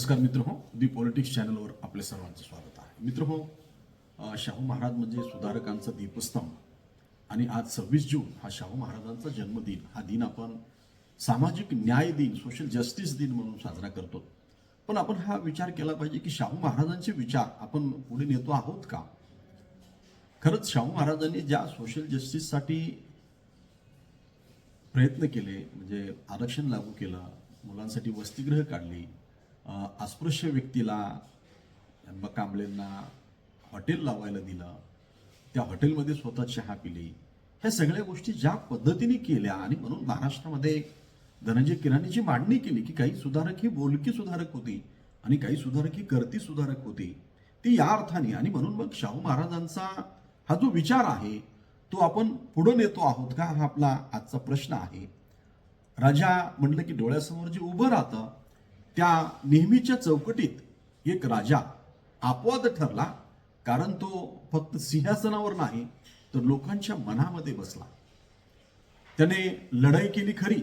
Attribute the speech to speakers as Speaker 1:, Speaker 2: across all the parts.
Speaker 1: नमस्कार मित्र हो दी पॉलिटिक्स चॅनलवर आपले सर्वांचं स्वागत आहे. मित्र हो शाहू महाराज म्हणजे सुधारकांचा दीपस्तंभ. आणि आज सव्वीस जून हा शाहू महाराजांचा जन्मदिन. हा दिन आपण सामाजिक न्याय दिन सोशल जस्टिस दिन म्हणून साजरा करतो. पण आपण हा विचार केला पाहिजे की शाहू महाराजांचे विचार आपण पुढे नेतो आहोत का? खरंच शाहू महाराजांनी ज्या सोशल जस्टिससाठी प्रयत्न केले म्हणजे आरक्षण लागू केलं मुलांसाठी वसतिगृह काढली अस्पृश्य व्यक्तीला कांबळेंना हॉटेल लावायला दिलं त्या हॉटेलमध्ये स्वतः चहा पिली. ह्या सगळ्या गोष्टी ज्या पद्धतीने केल्या आणि म्हणून महाराष्ट्रामध्ये धनंजय किराणीची मांडणी केली की काही सुधारक ही बोलकी सुधारक होती आणि काही सुधारक ही करती सुधारक होती ती या अर्थाने. आणि म्हणून मग शाहू महाराजांचा हा जो विचार आहे तो आपण पुढे नेतो आहोत का? हा आपला आजचा प्रश्न आहे. राजा म्हटलं की डोळ्यासमोर जे उभं राहतं त्या नेहमीच्या चौकटीत एक राजा अपवाद ठरला कारण तो फक्त सिंहासनावर नाही तर लोकांच्या मनामध्ये बसला. त्याने लढाई केली खरी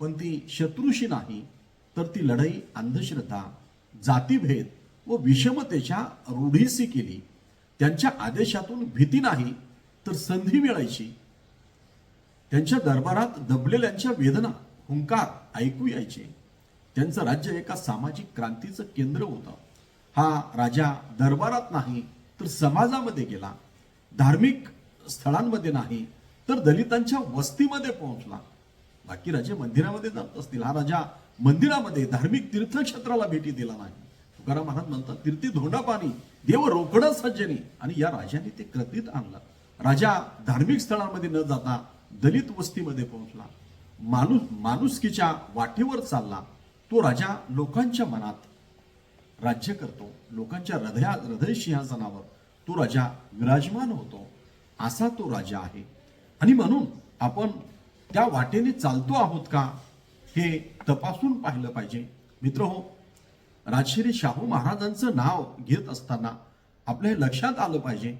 Speaker 1: पण ती शत्रूशी नाही तर ती लढाई अंधश्रद्धा जातीभेद व विषमतेच्या रूढीसी केली. त्यांच्या आदेशातून भीती नाही तर संधी मिळायची. त्यांच्या दरबारात दबलेल्यांच्या वेदना हुंकार ऐकू यायचे. त्यांचं राज्य एका सामाजिक क्रांतीचं केंद्र होतं. हा राजा दरबारात नाही तर समाजामध्ये गेला. धार्मिक स्थळांमध्ये नाही तर दलितांच्या वस्तीमध्ये पोहोचला. बाकी राजे मंदिरामध्ये जात असतील. हा राजा मंदिरामध्ये धार्मिक तीर्थक्षेत्राला भेटी दिला नाही. तुकाराम महाराज म्हणतात तीर्थी धोंडा पाणी देव रोकडं सज्जनी. आणि या राजाने ते कृतीत आणलं. राजा धार्मिक स्थळांमध्ये न जाता दलित वस्तीमध्ये पोहोचला. माणूस माणुसकीच्या वाटेवर चालला. तो राजा लोकांच्या मनात राज्य करतो. लोकांच्या हृदया हृदय सिंहासनावर तो राजा विराजमान होतो. असा तो राजा आहे. आणि म्हणून आपण त्या वाटेने चालतो आहोत का हे तपासून पाहिलं पाहिजे. मित्र हो राजश्री शाहू महाराजांचं नाव घेत असताना आपल्या लक्षात आलं पाहिजे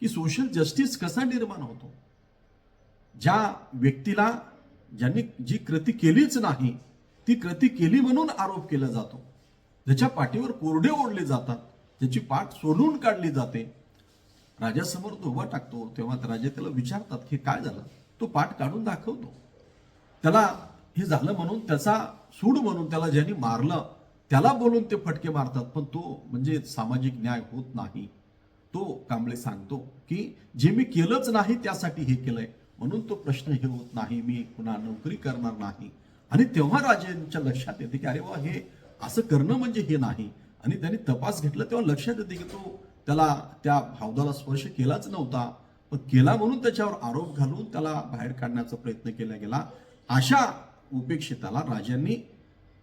Speaker 1: की सोशल जस्टिस कसा निर्माण होतो. ज्या व्यक्तीला ज्यांनी जी कृती केलीच नाही ती कृती केली म्हणून आरोप केला जातो. ज्याच्या पाठीवर कोरडे ओढले जातात ज्याची पाठ सोडून काढली जाते. राजासमोर तो उभा टाकतो तेव्हा त्या राजा त्याला विचारतात की काय झालं? तो पाठ काढून दाखवतो. त्याला हे झालं म्हणून त्याचा सूड म्हणून त्याला ज्यांनी मारलं त्याला बोलून ते फटके मारतात पण तो म्हणजे सामाजिक न्याय होत नाही. तो कांबळे सांगतो की जे मी केलंच नाही त्यासाठी हे केलंय. म्हणून तो प्रश्न हे होत नाही मी पुन्हा नोकरी करणार नाही. आणि तेव्हा राजांच्या लक्षात येते की अरे वा हे असं करणं म्हणजे हे नाही. आणि त्यांनी तपास घेतला तेव्हा लक्षात येते की तो त्याला त्या भावदाला स्पर्श केलाच नव्हता. पण केला म्हणून त्याच्यावर आरोप घालून त्याला बाहेर काढण्याचा प्रयत्न केला गेला. अशा उपेक्षिताला राजांनी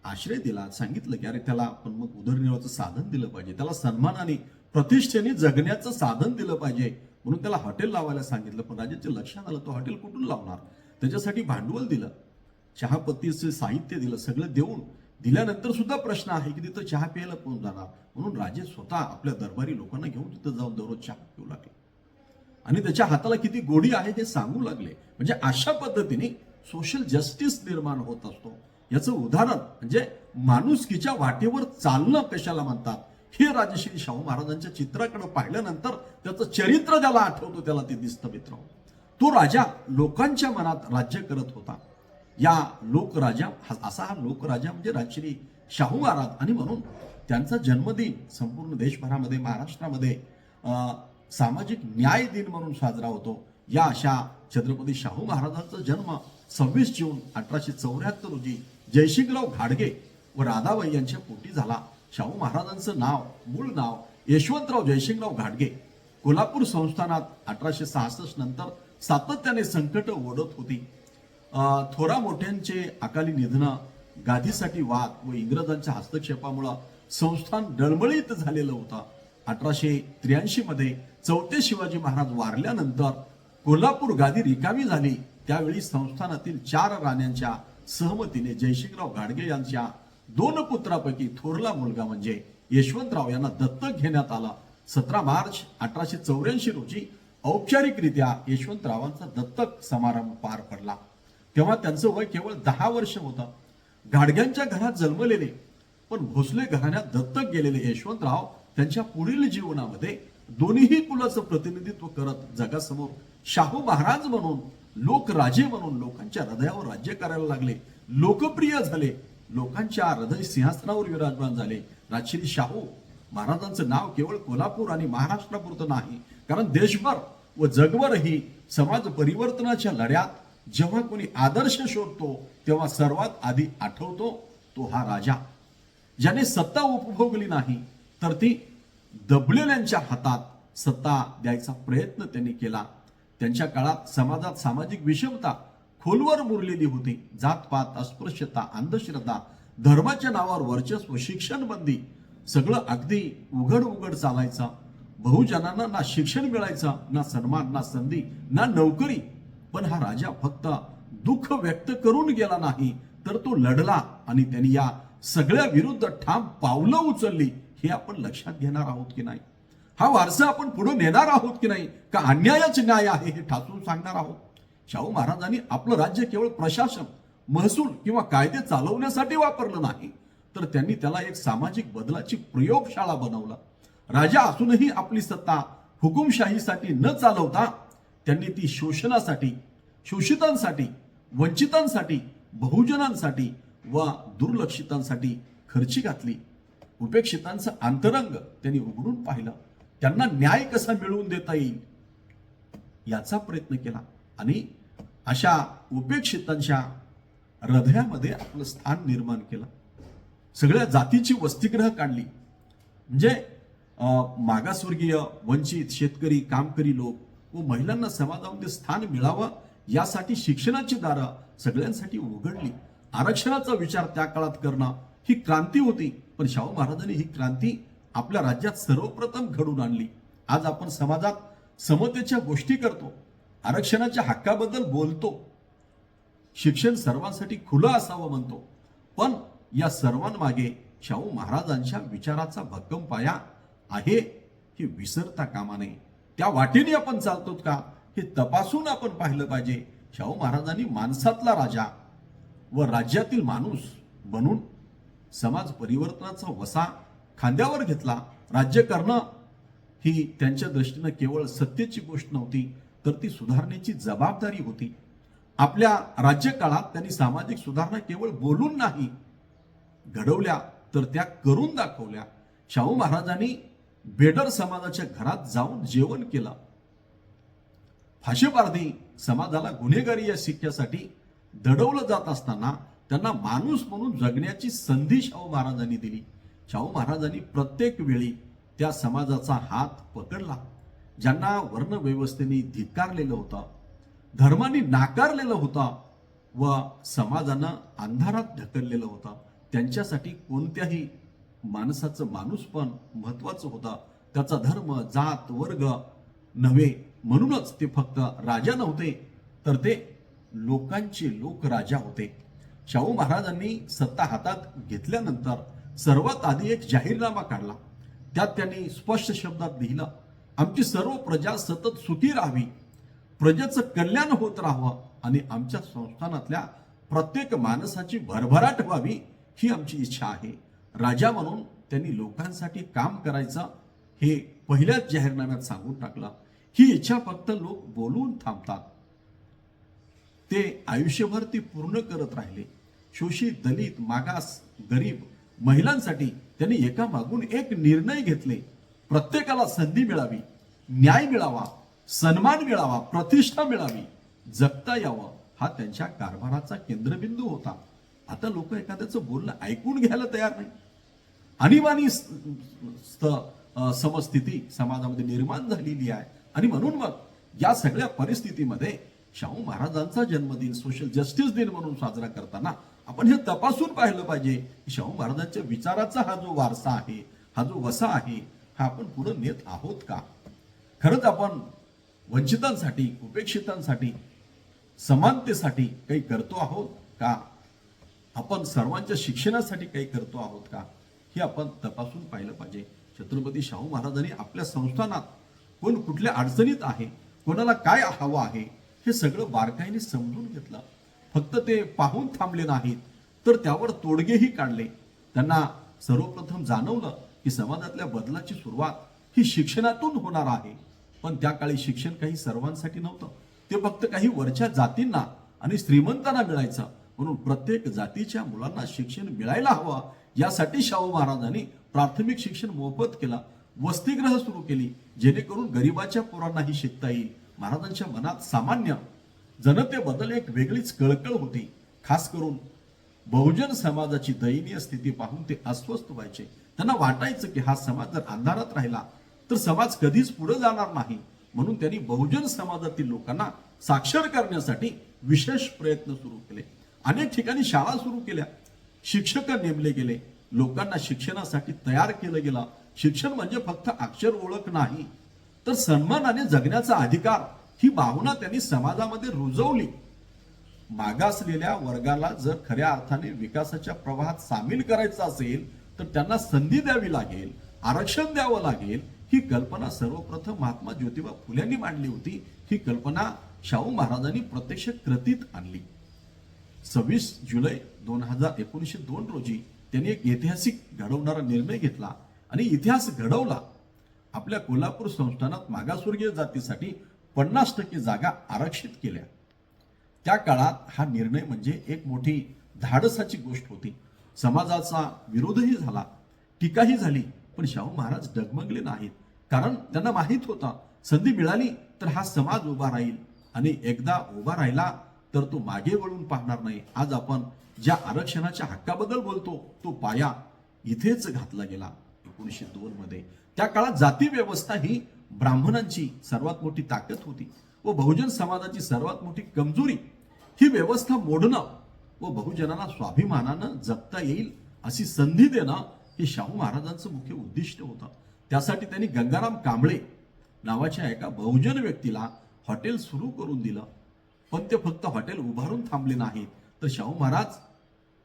Speaker 1: आश्रय दिला. सांगितलं की अरे त्याला आपण मग उदरनिर्वाहाचं साधन दिलं पाहिजे. त्याला सन्मानाने प्रतिष्ठेने जगण्याचं साधन दिलं पाहिजे. म्हणून त्याला हॉटेल लावायला सांगितलं. पण राजाच्या लक्षात आलं तो हॉटेल कुठून लावणार? त्याच्यासाठी भांडवल दिलं. चहापत्तीचं साहित्य दिलं सगळं देऊन दिल्यानंतर सुद्धा प्रश्न आहे की तिथं चहा प्यायला कोण जाणार? म्हणून राजे स्वतः आपल्या दरबारी लोकांना घेऊन तिथं जाऊन दररोज चहा पिऊ लागले. आणि त्याच्या हाताला किती गोडी आहे हे सांगू लागले. म्हणजे अशा पद्धतीने सोशल जस्टिस निर्माण होत असतो. याचं उदाहरण म्हणजे माणुसकीच्या वाटेवर चालणं कशाला म्हणतात? हे राजश्री शाहू महाराजांच्या चित्राकडे पाहिल्यानंतर त्याचं चरित्र ज्याला आठवतो त्याला ते दिसतं मित्र तो राजा लोकांच्या मनात राज्य करत होता. या लोकराजा हा- असा हा लोकराजा म्हणजे राजश्री शाहू महाराज. आणि म्हणून त्यांचा जन्मदिन संपूर्ण देशभरामध्ये महाराष्ट्रामध्ये अं, सामाजिक न्याय दिन म्हणून साजरा होतो. या अशा छत्रपती शाहू महाराजांचा जन्म सव्वीस जून अठराशे चौऱ्याहत्तर रोजी जयसिंगराव घाडगे व राधाबाई यांच्या पोटी झाला. शाहू महाराजांचं नाव मूळ नाव यशवंतराव जयसिंगराव घाडगे. कोल्हापूर संस्थानात अठराशे सहासष्ट नंतर सातत्याने संकट ओढत होती. थोरा मोठ्यांचे अकाली निधनं गादीसाठी वाद व इंग्रजांच्या हस्तक्षेपामुळं संस्थान डळमळीत झालेलं होतं. अठराशे त्र्याऐंशी मध्ये चौथे शिवाजी महाराज वारल्यानंतर कोल्हापूर गादी रिकामी झाली. त्यावेळी संस्थानातील चार राण्यांच्या सहमतीने जयशिंगराव गाडगे यांच्या दोन पुत्रापैकी थोरला मुलगा म्हणजे यशवंतराव यांना दत्तक घेण्यात आला. सतरा मार्च अठराशे चौऱ्याऐंशी रोजी औपचारिकरित्या यशवंतरावांचा दत्तक समारंभ पार पडला. तेव्हा त्यांचं वय केवळ दहा वर्ष होतं. गाडग्यांच्या घरात जन्मलेले पण भोसले घराण्यात दत्तक गेलेले यशवंतराव त्यांच्या पुढील जीवनामध्ये दोन्हीही कुलाचं प्रतिनिधित्व करत जगासमोर शाहू महाराज म्हणून लोकराजे म्हणून लोकांच्या हृदयावर राज्य करायला लागले. लोकप्रिय झाले. लोकांच्या हृदय सिंहासनावर विराजमान झाले. राजश्री शाहू महाराजांचं नाव केवळ कोल्हापूर आणि महाराष्ट्रापुरतं नाही कारण देशभर व जगभरही समाज परिवर्तनाच्या लढ्यात जेव्हा कोणी आदर्श शोधतो तेव्हा सर्वात आधी आठवतो तो हा राजा. ज्याने सत्ता उपभोगली नाही तर ती दबलेल्यांच्या हातात सत्ता द्यायचा प्रयत्न त्यांनी केला. त्यांच्या काळात समाजात सामाजिक विषमता खोलवर मुरलेली होती. जातपात अस्पृश्यता अंधश्रद्धा धर्माच्या नावावर वर्चस्व शिक्षण बंदी सगळं अगदी उघड उघड चालायचं. बहुजनांना ना शिक्षण मिळायचं ना सन्मान ना संधी ना नोकरी पण हा राजा फक्त दुःख व्यक्त करून गेला नाही तर तो लढला आणि त्यांनी या सगळ्या विरुद्ध ठाम पावलं उचलली हे आपण लक्षात घेणार आहोत की नाही? हा वारसा आपण पुढे नेणार आहोत की नाही? का अन्यायच न्याय आहे हे ठासून सांगणार आहोत? शाहू महाराजांनी आपलं राज्य केवळ प्रशासन महसूल किंवा कायदे चालवण्यासाठी वापरलं नाही तर त्यांनी त्याला एक सामाजिक बदलाची प्रयोगशाळा बनवला. राजा असूनही आपली सत्ता हुकुमशाहीसाठी न चालवता त्यांनी ती शोषणासाठी शोषितांसाठी वंचितांसाठी बहुजनांसाठी व दुर्लक्षितांसाठी खर्ची घातली. उपेक्षितांचं अंतरंग त्यांनी उघडून पाहिलं. त्यांना न्याय कसा मिळवून देता येईल? याचा प्रयत्न केला. आणि अशा उपेक्षितांच्या हृदयामध्ये आपलं स्थान निर्माण केलं. सगळ्या जातीची वसतिगृह काढली. म्हणजे मागासवर्गीय वंचित शेतकरी कामकरी लोक व महिलांना समाजामध्ये स्थान मिळावं यासाठी शिक्षणाची दारं सगळ्यांसाठी उघडली. आरक्षणाचा विचार त्या काळात करणं ही क्रांती होती पण शाहू महाराजांनी ही क्रांती आपल्या राज्यात सर्वप्रथम घडून आणली. आज आपण समाजात समतेच्या गोष्टी करतो आरक्षणाच्या हक्काबद्दल बोलतो शिक्षण सर्वांसाठी खुलं असावं म्हणतो पण या सर्वांमागे शाहू महाराजांच्या विचाराचा भक्कम पाया आहे हे विसरता कामा नये. त्या वाटेने आपण चालतो का? हे तपासून आपण पाहिलं पाहिजे. शाहू महाराजांनी माणसातला राजा व राज्यातील माणूस बनून समाज परिवर्तनाचा वसा खांद्यावर घेतला. राज्य करणं ही त्यांच्या दृष्टीनं केवळ सत्तेची गोष्ट नव्हती तर ती सुधारण्याची जबाबदारी होती. आपल्या राज्यकाळात त्यांनी सामाजिक सुधारणा केवळ बोलून नाही घडवल्या तर त्या करून दाखवल्या. शाहू महाराजांनी बेडर समाजाच्या घरात जाऊन जेवण केलं. फाशीपारधी समाजाला गुन्हेगारी या शिक्क्यासाठी दडवलं जात असताना त्यांना माणूस म्हणून जगण्याची संधी शाहू महाराजांनी दिली. शाहू महाराजांनी प्रत्येक वेळी त्या समाजाचा हात पकडला. ज्यांना वर्णव्यवस्थेने धिक्कारलेलं होतं धर्माने नाकारलेलं होतं व समाजानं अंधारात ढकललेलं होतं त्यांच्यासाठी कोणत्याही माणसाचं माणूसपण महत्वाचं होतं. त्याचा धर्म जात वर्ग नव्हे. म्हणूनच ते फक्त राजा नव्हते तर ते लोकांचे लोक राजा होते. शाहू महाराजांनी सत्ता हातात घेतल्यानंतर सर्वात आधी एक जाहीरनामा काढला. त्यात त्यांनी स्पष्ट शब्दात लिहिलं आमची सर्व प्रजा सतत सुखी राहावी. प्रजेचं कल्याण होत राहावं आणि आमच्या संस्थानातल्या प्रत्येक माणसाची भरभराट व्हावी ही आमची इच्छा आहे. राजा म्हणून त्यांनी लोकांसाठी काम करायचं हे पहिल्याच जाहीरनाम्यात सांगून टाकलं. ही इच्छा फक्त लोक बोलून थांबतात. ते आयुष्यभर ती पूर्ण करत राहिले. शोषित दलित मागास गरीब महिलांसाठी त्यांनी एका मागून एक निर्णय घेतले. प्रत्येकाला संधी मिळावी न्याय मिळावा सन्मान मिळावा प्रतिष्ठा मिळावी जगता यावं हा त्यांच्या कारभाराचा केंद्रबिंदू होता. आता लोक एखाद्याचं बोलणं ऐकून घ्यायला तयार नाही. आणीबाणी समस्थिती समाजामध्ये निर्माण झालेली आहे. आणि म्हणून मग या सगळ्या परिस्थितीमध्ये शाहू महाराजांचा जन्मदिन सोशल जस्टिस दिन म्हणून साजरा करताना आपण हे तपासून पाहिलं पाहिजे की शाहू महाराजांच्या विचाराचा हा जो वारसा आहे हा जो वसा आहे हा आपण पुढे नेत आहोत का? खरंच आपण वंचितांसाठी उपेक्षितांसाठी समानतेसाठी काही करतो आहोत का? आपण सर्वांच्या शिक्षणासाठी काही करतो आहोत का? हे आपण तपासून पाहिलं पाहिजे. छत्रपती शाहू महाराजांनी आपल्या संस्थानात कोण कुठल्या अडचणीत आहे कोणाला काय हवं आहे हे सगळं बारकाईने समजून घेतलं. फक्त ते पाहून थांबले नाहीत तर त्यावर तोडगेही काढले. त्यांना सर्वप्रथम जाणवलं की समाजातल्या बदलाची सुरुवात ही शिक्षणातून होणार आहे. पण त्या काळी शिक्षण काही सर्वांसाठी नव्हतं. ते फक्त काही वरच्या जातींना आणि श्रीमंतांना मिळायचं. म्हणून प्रत्येक जातीच्या मुलांना शिक्षण मिळायला हवं यासाठी शाहू महाराजांनी प्राथमिक शिक्षण मोफत केला वसतिग्रह सुरू केली जेणेकरून गरिबाच्या पोरांनाही शिकता येईल. महाराजांच्या मनात सामान्य जनतेबद्दल एक वेगळीच कळकळ होती. खास करून बहुजन समाजाची दयनीय स्थिती पाहून ते अस्वस्थ व्हायचे. त्यांना वाटायचं की हा समाज जर अंधारात राहिला तर समाज कधीच पुढे जाणार नाही. म्हणून त्यांनी बहुजन समाजातील लोकांना साक्षर करण्यासाठी विशेष प्रयत्न सुरू केले. अनेक ठिकाणी शाळा सुरू केल्या. शिक्षक नेमले गेले. लोकांना शिक्षणासाठी तयार केलं गेलं. शिक्षण म्हणजे फक्त अक्षर ओळख नाही. तर सन्मानाने जगण्याचा अधिकार ही भावना त्यांनी समाजामध्ये रुजवली. मागासलेल्या वर्गाला जर खऱ्या अर्थाने विकासाच्या प्रवाहात सामील करायचं असेल तर त्यांना संधी द्यावी लागेल आरक्षण द्यावं लागेल. ही कल्पना सर्वप्रथम महात्मा ज्योतिबा फुल्यांनी मांडली होती. ही कल्पना शाहू महाराजांनी प्रत्यक्ष कृतीत आणली. सव्वीस जुलै दोन हजार एकोणीसशे दोन रोजी त्यांनी एक ऐतिहासिक घडवणारा निर्णय घेतला आणि इतिहास घडवला. आपल्या कोल्हापूर संस्थानात मागासवर्गीय जातीसाठी पन्नास टक्के जागा आरक्षित केल्या. त्या काळात हा निर्णय म्हणजे एक मोठी धाडसाची गोष्ट होती. समाजाचा विरोधही झाला टीकाही झाली पण शाहू महाराज डगमगले नाहीत. कारण त्यांना माहीत होता संधी मिळाली तर हा समाज उभा राहील आणि एकदा उभा राहिला तर तो मागे वळून पाहणार नाही. आज आपण ज्या आरक्षणाच्या हक्काबद्दल बोलतो तो पाया इथेच घातला गेला एकोणीसशे दोन मध्ये. त्या काळात जाती व्यवस्था ही ब्राह्मणांची सर्वात मोठी ताकद होती व बहुजन समाजाची सर्वात मोठी कमजोरी ही व्यवस्था मोडणं व बहुजनाला स्वाभिमानानं जगता येईल अशी संधी देणं हे शाहू महाराजांचं मुख्य उद्दिष्ट होतं. त्यासाठी त्यांनी गंगाराम कांबळे नावाच्या एका बहुजन व्यक्तीला हॉटेल सुरू करून दिलं. पण ते फक्त हॉटेल उभारून थांबले नाहीत. तर शाहू महाराज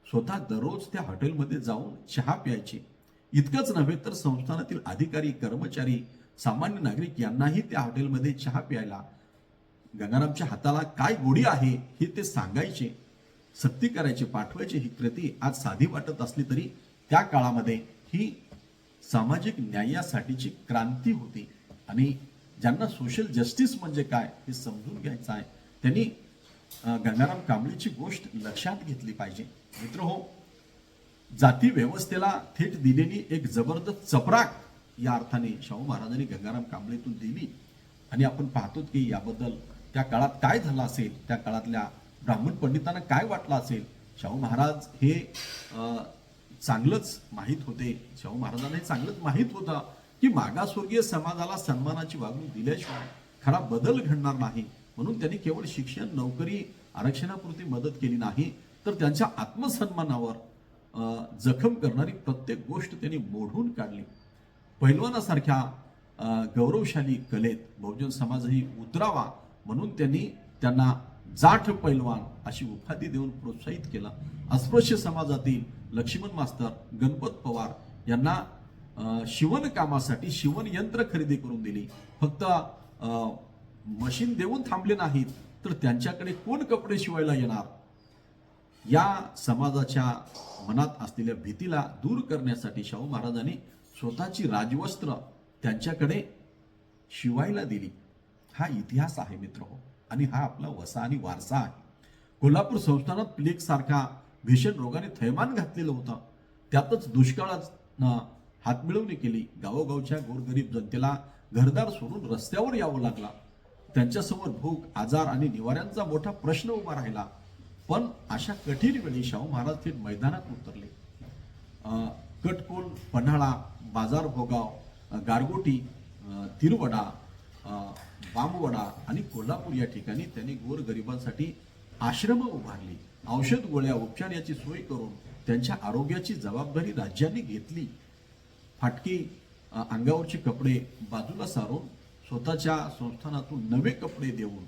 Speaker 1: स्वतः दररोज त्या हॉटेलमध्ये जाऊन चहा प्यायचे. इतकंच नव्हे तर संस्थानातील अधिकारी कर्मचारी सामान्य नागरिक यांनाही त्या हॉटेलमध्ये चहा प्यायला गंगारामच्या हाताला काय गोडी आहे हे ते सांगायचे सक्ती करायचे पाठवायचे ही कृती आज साधी वाटत असली तरी त्या काळामध्ये ही सामाजिक न्यायासाठीची क्रांती होती. आणि ज्यांना सोशल जस्टिस म्हणजे काय हे समजून घ्यायचं आहे. त्यांनी गंगाराम कांबळेची गोष्ट लक्षात घेतली पाहिजे. मित्र हो जाती व्यवस्थेला थेट दिलेली एक जबरदस्त चपराक या अर्थाने शाहू महाराजांनी गंगाराम कांबळेतून दिली. आणि आपण पाहतो की याबद्दल त्या काळात काय झालं असेल त्या काळातल्या ब्राह्मण पंडितांना काय वाटलं असेल शाहू महाराज हे चांगलंच माहीत होते. शाहू महाराजांना हे चांगलंच माहीत होतं की मागासवर्गीय समाजाला सन्मानाची वागणूक दिल्याशिवाय खरा बदल घडणार नाही. म्हणून त्यांनी केवळ शिक्षण नोकरी आरक्षणापुरती मदत केली नाही तर त्यांच्या आत्मसन्मानावर अं, जखम करणारी प्रत्येक गोष्ट त्यांनी मोडून काढली. पैलवानासारख्या गौरवशाली कलेत बहुजन समाजही उतरावा म्हणून त्यांनी त्यांना जाठ पैलवान अशी उपाधी देऊन प्रोत्साहित केला. अस्पृश्य समाजातील लक्ष्मण मास्तर गणपत पवार यांना शिवणकामासाठी शिवण कामासाठी शिवण यंत्र खरेदी करून दिली. फक्त अं, मशीन देऊन थांबले नाहीत तर त्यांच्याकडे कोण कपडे शिवायला येणार? या समाजाच्या मनात असलेल्या भीतीला दूर करण्यासाठी शाहू महाराजांनी स्वतःची राजवस्त्र त्यांच्याकडे शिवायला दिली. हा इतिहास आहे मित्र हो आणि हा आपला वसा आणि वारसा आहे. कोल्हापूर संस्थानात प्लेग सारखा भीषण रोगाने थैमान घातलेलं होतं. त्यातच दुष्काळात हातमिळवणी केली. गावोगावच्या गोरगरीब जनतेला घरदार सोडून रस्त्यावर यावं लागला. त्यांच्यासमोर भूक आजार आणि निवाऱ्यांचा मोठा प्रश्न उभा राहिला. पण अशा कठीण वेळी शाहू महाराज थेट मैदानात उतरले. कटकोल पन्हाळा बाजार भोगाव गारगोटी तिरवडा बामवडा बांबवडा आणि कोल्हापूर या ठिकाणी त्यांनी गोरगरिबांसाठी आश्रम उभारली. औषध गोळ्या उपचार याची सोय करून त्यांच्या आरोग्याची जबाबदारी राज्यांनी घेतली. फाटकी अंगावरचे कपडे बाजूला सारून स्वतःच्या संस्थानातून नवे कपडे देऊन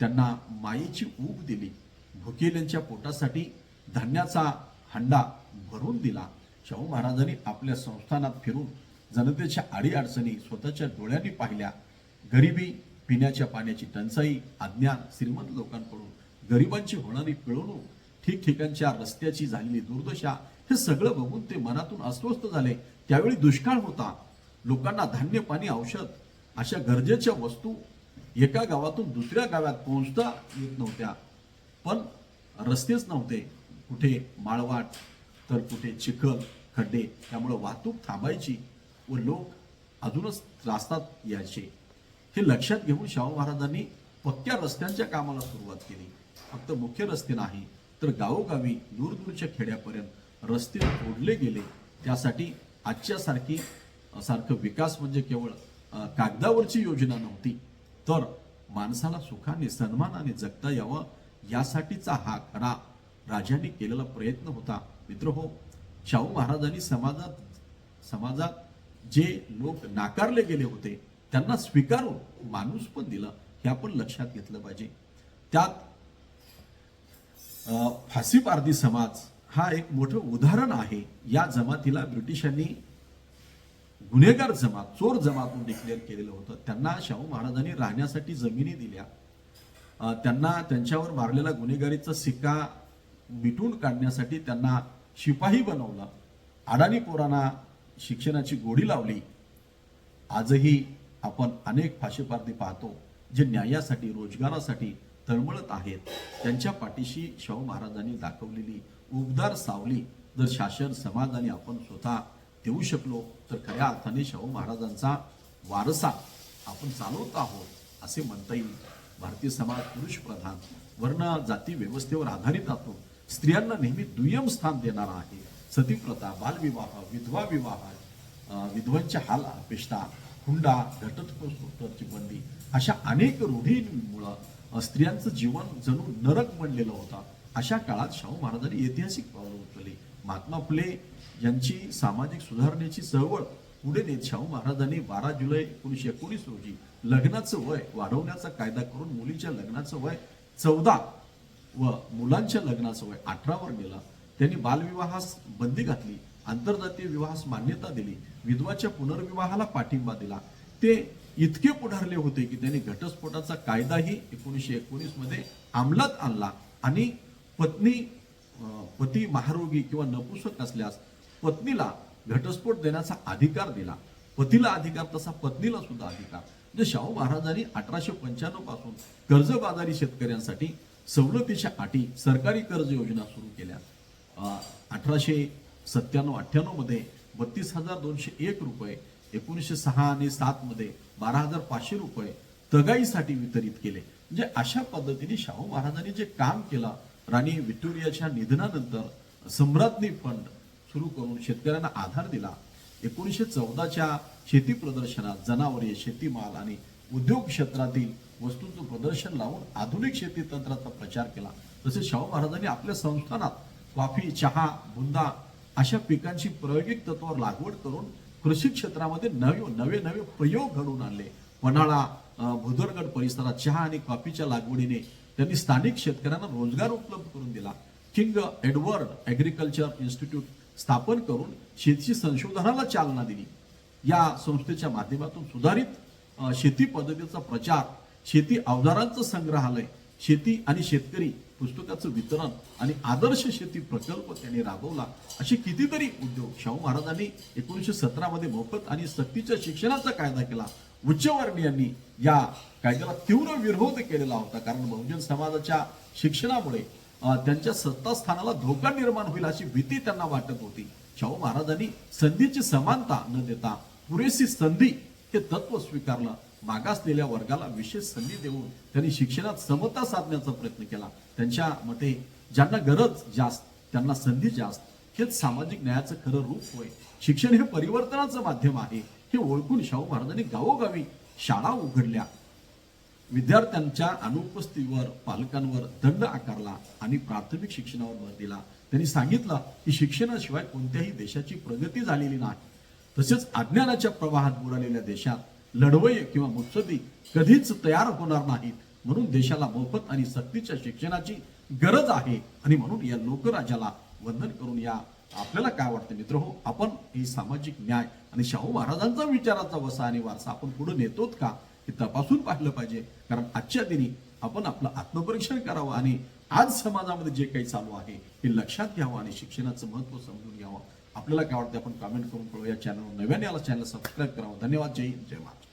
Speaker 1: त्यांना मायेची ऊब दिली. भुकेल्यांच्या पोटासाठी धान्याचा हंडा भरून दिला. शाहू महाराजांनी आपल्या संस्थानात फिरून जनतेच्या अडीअडचणी स्वतःच्या डोळ्यांनी पाहिल्या. गरिबी पिण्याच्या पाण्याची टंचाई अज्ञान श्रीमंत लोकांकडून गरिबांची होणारी पिळवणूक ठिकठिकाणच्या रस्त्याची झालेली दुर्दशा हे सगळं बघून ते मनातून अस्वस्थ झाले. त्यावेळी दुष्काळ होता. लोकांना धान्य पाणी औषध अशा गरजेच्या वस्तू एका गावातून दुसऱ्या गावात पोहोचता येत नव्हत्या. पण रस्तेच नव्हते. कुठे माळवाट तर कुठे चिखल खड्डे. त्यामुळे वाहतूक थांबायची व लोक अजूनच त्रासात यायचे. हे लक्षात घेऊन शाहू महाराजांनी पक्क्या रस्त्यांच्या कामाला सुरुवात केली. फक्त मुख्य रस्ते नाही तर गावोगावी दूरदूरच्या खेड्यापर्यंत रस्ते तोडले गेले. त्यासाठी आजच्यासारखी सारखं विकास म्हणजे केवळ कागदावरची योजना नव्हती. तर माणसाला सुखाने सन्मानाने जगता यावं यासाठीचा हा खरा राजांनी केलेला प्रयत्न होता. मित्र हो शाहू महाराजांनी समाजात समाजात जे लोक नाकारले गेले होते त्यांना स्वीकारून माणूस पण दिलं. हे आपण लक्षात घेतलं पाहिजे. त्यात फासी फाशी पारधी समाज हा एक मोठं उदाहरण आहे. या जमातीला ब्रिटिशांनी गुन्हेगार जमात चोर जमात म्हणून डिक्लेअर केलेलं होतं. त्यांना शाहू महाराजांनी राहण्यासाठी जमिनी दिल्या. त्यांना त्यांच्यावर मारलेला गुन्हेगारीचा सिक्का मिटून काढण्यासाठी त्यांना शिपाही बनवलं. अडाणी पोरांना शिक्षणाची गोडी लावली. आजही आपण अनेक फाशीपारधी पाहतो जे न्यायासाठी रोजगारासाठी तळमळत आहेत. त्यांच्या पाठीशी शाहू महाराजांनी दाखवलेली उबदार सावली जर शासन समाज आणि आपण स्वतः देऊ शकलो तर खऱ्या अर्थाने शाहू महाराजांचा वारसा आपण चालवत आहोत असे म्हणता येईल. भारतीय समाज पुरुष प्रधान वर्ण जाती व्यवस्थेवर आधारित असतो स्त्रियांना नेहमी दुय्यम स्थान देणारा आहे. सतीप्रथा बालविवाह विधवा विवाह विधवांच्या हाल अपेष्टा हुंडा घटस्फोटाची बंदी अशा अनेक रूढींमुळं स्त्रियांचं जीवन जणू नरक बनलेलं होतं. अशा काळात शाहू महाराजांनी ऐतिहासिक पावलं उचलली महात्मा फुले यांची सामाजिक सुधारणेची चळवळ पुढे नेत शाहू महाराजांनी बारा जुलै एकोणीसशे एकोणीस रोजी लग्नाचं वय वाढवण्याचा कायदा करून मुलीच्या लग्नाचं वय चौदा व मुलांच्या लग्नाचं वय अठरावर गेला त्यांनी बालविवाहास बंदी घातली आंतरजातीय विवाहास मान्यता दिली विधवाच्या पुनर्विवाहाला पाठिंबा दिला. ते इतके पुढारले होते की त्यांनी घटस्फोटाचा कायदाही एकोणीसशे एकोणीसमध्ये अंमलात आणला आणि पत्नी पती महारोगी किंवा नपुसक असल्यास पत्नीला घटस्फोट देण्याचा अधिकार दिला. पतीला अधिकार तसा पत्नीला सुद्धा अधिकार. म्हणजे शाहू महाराजांनी अठराशे पंच्याण्णवपासून कर्जबाजारी शेतकऱ्यांसाठी सवलतीच्या अटी सरकारी कर्ज योजना सुरू केल्या. अठराशे सत्त्याण्णव अठ्ठ्याण्णवमध्ये बत्तीस हजार दोनशे एक रुपये एकोणीसशे सहा आणि सात मध्ये बारा हजार पाचशे रुपये तगाईसाठी वितरित केले. म्हणजे अशा पद्धतीने शाहू महाराजांनी जे काम केलं राणी विक्टोरियाच्या निधनानंतर सम्राज्ञी फंड सुरू करून शेतकऱ्यांना आधार दिला. एकोणीसशे चौदाच्या शेती प्रदर्शनात जनावरे शेतीमाल आणि उद्योग क्षेत्रातील वस्तूंचं प्रदर्शन लावून आधुनिक शेती तंत्राचा प्रचार केला. तसेच शाहू महाराजांनी आपल्या संस्थानात कॉफी चहा बुंदा अशा पिकांची प्रायोगिक तत्वावर लागवड करून कृषी क्षेत्रामध्ये नवे नवे नवे प्रयोग घडवून आणले. पन्हाळा भुदरगड परिसरात चहा आणि कॉफीच्या लागवडीने त्यांनी स्थानिक शेतकऱ्यांना रोजगार उपलब्ध करून दिला. किंग एडवर्ड ॲग्रिकल्चर इन्स्टिट्यूट स्थापन करून शेती संशोधनाला चालना दिली. या संस्थेच्या माध्यमातून सुधारित शेती पद्धतीचा प्रचार शेती अवजारांचं संग्रहालय शेती आणि शेतकरी पुस्तकाचं वितरण आणि आदर्श शेती प्रकल्प त्यांनी राबवला. असे कितीतरी उद्योग शाहू महाराजांनी एकोणीसशे सतरामध्ये मोफत आणि सक्तीच्या शिक्षणाचा कायदा केला. उच्चवर्णीयांनी या कायद्याला तीव्र विरोध केलेला होता. कारण बहुजन समाजाच्या शिक्षणामुळे त्यांच्या सत्तास्थानाला धोका निर्माण होईल अशी भीती त्यांना वाटत होती. शाहू महाराजांनी संधीची समानता न देता पुरेशी संधी हे तत्व स्वीकारलं. मागासलेल्या वर्गाला विशेष संधी देऊन त्यांनी शिक्षणात समता साधण्याचा प्रयत्न केला. त्यांच्या मते ज्यांना गरज जास्त त्यांना संधी जास्त. हेच सामाजिक न्यायाचं खरं रूप होय. शिक्षण हे परिवर्तनाचं माध्यम आहे. हे ओळखून शाहू महाराजांनी गावोगावी शाळा उघडल्या. विद्यार्थ्यांच्या अनुपस्थितीवर पालकांवर दंड आकारला आणि प्राथमिक शिक्षणावर भर दिला. त्यांनी सांगितलं की शिक्षणाशिवाय कोणत्याही देशाची प्रगती झालेली नाही. तसेच अज्ञानाच्या प्रवाहात बुडालेल्या देशात लढवय किंवा मुत्सदी कधीच तयार होणार नाहीत. म्हणून देशाला मोफत आणि सक्तीच्या शिक्षणाची गरज आहे आणि म्हणून या लोकराजाला वंदन करून या. आपल्याला काय वाटतं मित्र हो? आपण ही सामाजिक न्याय आणि शाहू महाराजांचा विचाराचा वसा आणि वारसा आपण पुढे नेतोत का? हे तपासून पाहिलं पाहिजे. कारण आजच्या दिनी आपण आपलं आत्मपरीक्षण करावं आणि आज समाजामध्ये जे काही चालू आहे हे लक्षात घ्यावं आणि शिक्षणाचं महत्त्व समजून घ्यावं. आपल्याला काय वाटतं आपण कमेंट करून कळू या चॅनल नव्याने आला चॅनल सबस्क्राईब करावं. धन्यवाद. जय हिंद. जय महाराष्ट्र.